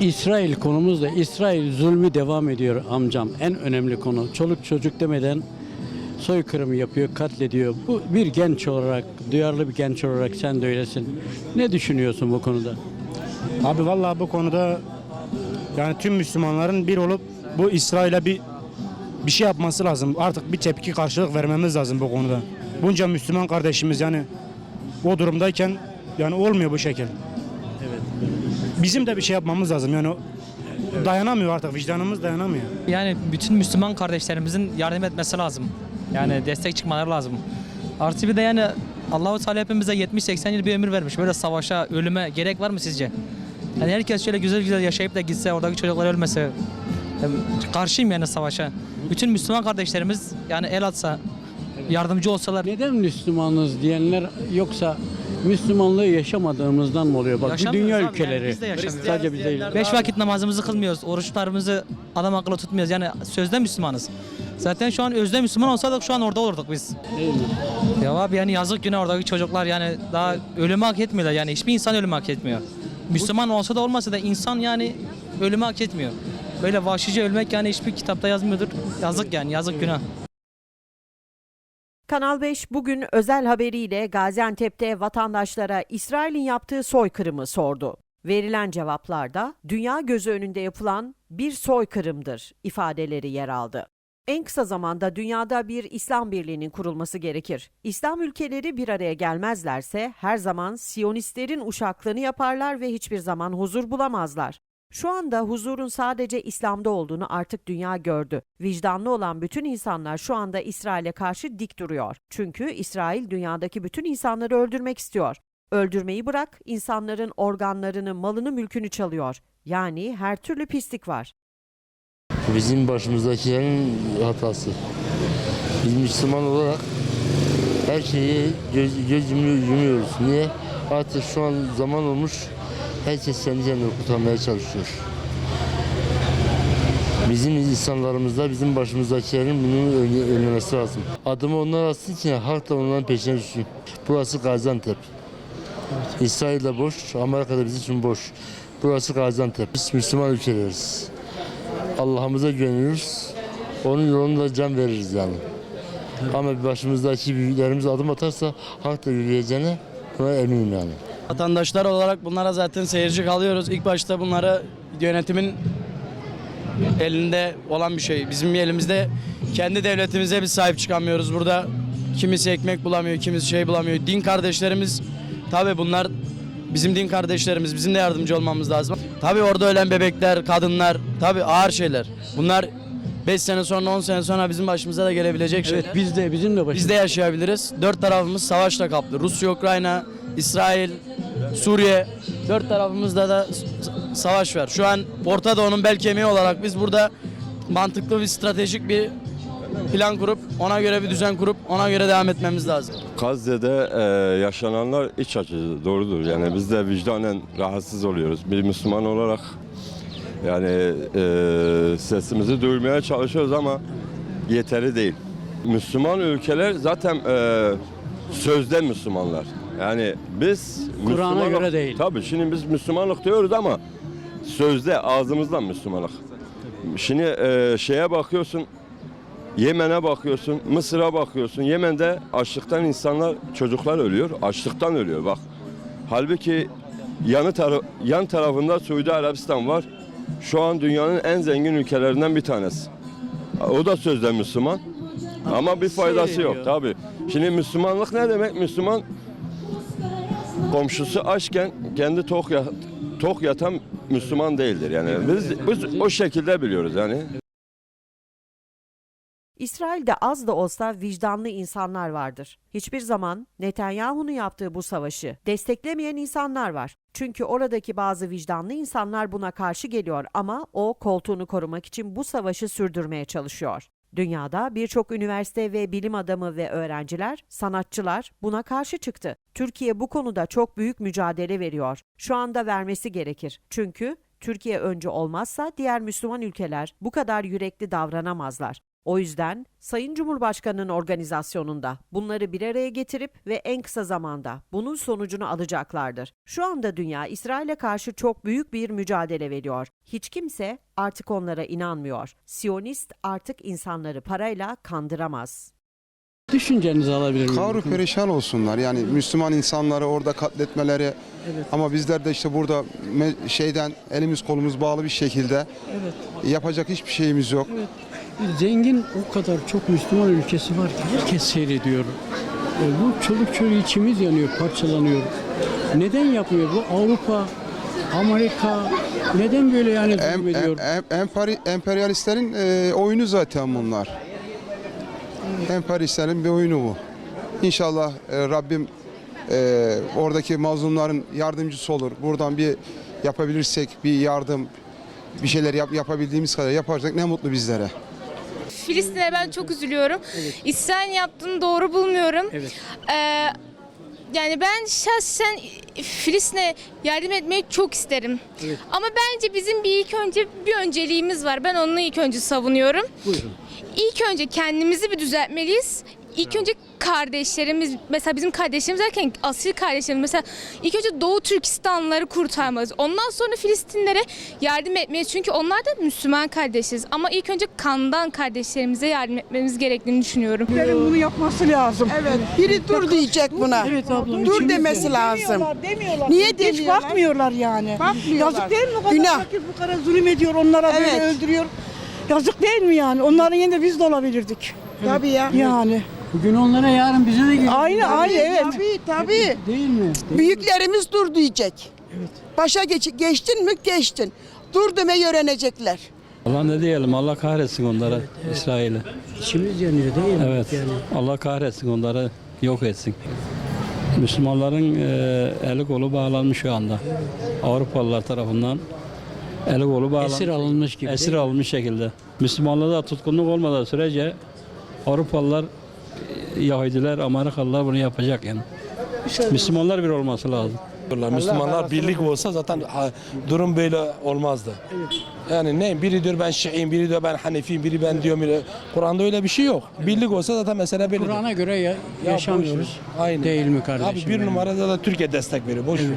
İsrail konumuz da İsrail zulmü devam ediyor amcam. En önemli konu. Çoluk çocuk demeden soykırımı yapıyor, katlediyor. Bu bir genç olarak, duyarlı bir genç olarak sen de öylesin. Ne düşünüyorsun bu konuda? Abi vallahi bu konuda yani tüm Müslümanların bir olup bu İsrail'e bir bir şey yapması lazım. Artık bir tepki karşılık vermemiz lazım bu konuda. Bunca Müslüman kardeşimiz yani o durumdayken yani olmuyor bu şekil. Bizim de bir şey yapmamız lazım. Yani dayanamıyor artık vicdanımız dayanamıyor. Yani bütün Müslüman kardeşlerimizin yardım etmesi lazım. Yani destek çıkmaları lazım. Artı bir de yani Allahu Teala hepimize 70-80 yıl bir ömür vermiş. Böyle savaşa, ölüme gerek var mı sizce? Yani herkes şöyle güzel güzel yaşayıp da gitse, oradaki çocuklar ölmese. Yani karşıyım yani savaşa. Bütün Müslüman kardeşlerimiz yani el atsa, yardımcı olsalar. Neden Müslümanız diyenler yoksa Müslümanlığı yaşamadığımızdan mı oluyor? Bak bu Yaşamıyoruz dünya ülkeleri. yani biz de yaşamıyoruz. Sadece biz değil. Beş vakit namazımızı kılmıyoruz. Oruçlarımızı adam akıllı tutmuyoruz. Yani sözde Müslümanız. Zaten şu an özde Müslüman olsaydık şu an orada olurduk biz. Değil mi? Ya abi yani yazık günah oradaki çocuklar yani daha ölümü hak etmiyorlar yani hiçbir insan ölümü hak etmiyor. Müslüman olsa da olmasa da insan yani ölümü hak etmiyor. Böyle vahşice ölmek yani hiçbir kitapta yazmıyordur. Yazık yani yazık günah. Kanal 5 bugün özel haberiyle Gaziantep'te vatandaşlara İsrail'in yaptığı soykırımı sordu. Verilen cevaplarda dünya gözü önünde yapılan bir soykırımdır ifadeleri yer aldı. En kısa zamanda dünyada bir İslam birliğinin kurulması gerekir. İslam ülkeleri bir araya gelmezlerse her zaman Siyonistlerin uşaklığını yaparlar ve hiçbir zaman huzur bulamazlar. Şu anda huzurun sadece İslam'da olduğunu artık dünya gördü. Vicdanlı olan bütün insanlar şu anda İsrail'e karşı dik duruyor. Çünkü İsrail dünyadaki bütün insanları öldürmek istiyor. Öldürmeyi bırak, insanların organlarını, malını, mülkünü çalıyor. Yani her türlü pislik var. Bizim başımızdakilerin hatası. Biz Müslüman olarak her şeyi göz, göz yumuyor- yumuyoruz. Niye? Artık şu an zaman olmuş. Herkes kendi kurtarmaya çalışıyor. Bizim insanlarımızda, bizim başımızdakilerin bunu önle- önlemesi lazım. Adımı onlar atsın ki halk da onların peşine düşsün. Burası Gaziantep. İsrail de boş, Amerika da bizim için boş. Burası Gaziantep. Biz Müslüman ülkeleriz. Allah'ımıza güveniyoruz. Onun yolunda can veririz yani. Ama başımızdaki büyüklerimiz adım atarsa halk da yürüyeceğine buna eminim yani. Vatandaşlar olarak bunlara zaten seyirci kalıyoruz. İlk başta bunlara yönetimin elinde olan bir şey. Bizim elimizde kendi devletimize biz sahip çıkamıyoruz. Burada kimisi ekmek bulamıyor, kimisi şey bulamıyor. Din kardeşlerimiz tabi bunlar bizim din kardeşlerimiz. Bizim de yardımcı olmamız lazım. Tabi orada ölen bebekler, kadınlar tabi ağır şeyler. Bunlar 5 sene sonra 10 sene sonra bizim başımıza da gelebilecek şeyler. Evet biz de bizim de başımız. Biz de yaşayabiliriz. Dört tarafımız savaşla kaplı. Rusya, Ukrayna, İsrail, Suriye. Dört tarafımızda da savaş var. Şu an Orta Doğu'nun bel kemiği olarak biz burada mantıklı bir stratejik bir plan kurup ona göre bir düzen kurup ona göre devam etmemiz lazım. Gazze'de e, yaşananlar iç açıcı doğrudur. Yani biz de vicdanen rahatsız oluyoruz. Bir Müslüman olarak yani e, sesimizi duyurmaya çalışıyoruz ama yeteri değil. Müslüman ülkeler zaten e, sözde Müslümanlar. Yani biz Kur'an'a göre değil. Tabii şimdi biz Müslümanlık diyoruz ama sözde ağzımızdan Müslümanlık. Şimdi e, şeye bakıyorsun Yemen'e bakıyorsun, Mısır'a bakıyorsun. Yemen'de açlıktan insanlar, çocuklar ölüyor. Açlıktan ölüyor bak. Halbuki yanı tara- yan tarafında Suudi Arabistan var. Şu an dünyanın en zengin ülkelerinden bir tanesi. O da sözde Müslüman. Ama bir faydası Seyrediyor. yok tabi. Şimdi Müslümanlık ne demek? Müslüman komşusu açken kendi tok, ya- tok yatan Müslüman değildir. Yani biz, biz o şekilde biliyoruz yani. İsrail'de az da olsa vicdanlı insanlar vardır. Hiçbir zaman Netanyahu'nun yaptığı bu savaşı desteklemeyen insanlar var. Çünkü oradaki bazı vicdanlı insanlar buna karşı geliyor ama o koltuğunu korumak için bu savaşı sürdürmeye çalışıyor. Dünyada birçok üniversite ve bilim adamı ve öğrenciler, sanatçılar buna karşı çıktı. Türkiye bu konuda çok büyük mücadele veriyor. Şu anda vermesi gerekir. Çünkü Türkiye önce olmazsa diğer Müslüman ülkeler bu kadar yürekli davranamazlar. O yüzden Sayın Cumhurbaşkanı'nın organizasyonunda bunları bir araya getirip ve en kısa zamanda bunun sonucunu alacaklardır. Şu anda dünya İsrail'e karşı çok büyük bir mücadele veriyor. Hiç kimse artık onlara inanmıyor. Siyonist artık insanları parayla kandıramaz. Düşüncenizi alabilir miyim? Kavru perişan olsunlar. Yani Müslüman insanları orada katletmeleri. Ama bizler de işte burada şeyden elimiz kolumuz bağlı bir şekilde yapacak hiçbir şeyimiz yok. Zengin o kadar çok Müslüman ülkesi var ki herkes seyrediyor. E, bu çoluk çocuğu içimiz yanıyor, parçalanıyor. Neden yapmıyor bu? Avrupa, Amerika neden böyle yani Em, em, zulmediyor? em- emperi- emperyalistlerin e, oyunu zaten bunlar. Emperyalistlerin bir oyunu bu. İnşallah e, Rabbim e, oradaki mazlumların yardımcısı olur. Buradan bir yapabilirsek bir yardım bir şeyler yap, yapabildiğimiz kadar yaparsak ne mutlu bizlere. Filistin'e ben çok üzülüyorum. İsrail'in yaptığını doğru bulmuyorum. Evet. Ee, yani ben şahsen Filistin'e yardım etmeyi çok isterim. Evet. Ama bence bizim bir ilk önce bir önceliğimiz var. Ben onu ilk önce savunuyorum. Buyurun. İlk önce kendimizi bir düzeltmeliyiz. İlk önce kardeşlerimiz, mesela bizim kardeşlerimiz derken asil kardeşlerimiz, mesela ilk önce Doğu Türkistanlıları kurtarmalıyız. Ondan sonra Filistinlere yardım etmeliyiz. Çünkü onlar da Müslüman kardeşiz. Ama ilk önce kandan kardeşlerimize yardım etmemiz gerektiğini düşünüyorum. bunu yapması lazım. Evet, biri dur diyecek buna. Evet ablam. Dur demesi lazım. Demiyorlar, demiyorlar. Niye Hiç demiyorlar? bakmıyorlar yani. Bakmıyorlar. Yazık değil mi bu kadar Günah. fakir bu kadar zulüm ediyor, onlara Evet. böyle öldürüyor. Yazık değil mi yani? Onların yerinde biz de olabilirdik. Tabii ya. Yani. Bugün onlara yarın bize de gelir. Aynı aynı evet. Tabii tabii. Değil mi? Değil Büyüklerimiz dur diyecek. Başa geç, geçtin mi geçtin. Dur demeyi öğrenecekler. Allah ne diyelim Allah kahretsin onları İsrail'i. İçimiz yanıyor değil mi? Evet. Yani. Allah kahretsin onları yok etsin. Müslümanların e, eli kolu bağlanmış şu anda. Avrupalılar tarafından eli kolu bağlanmış. Esir alınmış gibi. Esir alınmış şekilde. Müslümanlığa da tutkunluk olmadığı sürece Avrupalılar, e, Yahudiler, Amerikalılar bunu yapacak yani. Müslümanlar bir olması lazım. Müslümanlar birlik olsa zaten durum böyle olmazdı. Yani ne biri diyor ben Şiiyim, biri diyor ben Hanefiyim, biri ben diyor biri- Kur'an'da öyle bir şey yok. Birlik olsa zaten mesele böyle. Kur'an'a göre ya- Ya yaşamıyoruz. ver. Aynen. Değil mi kardeşim? Abi bir benim? numarada da Türkiye destek veriyor. Boş ver.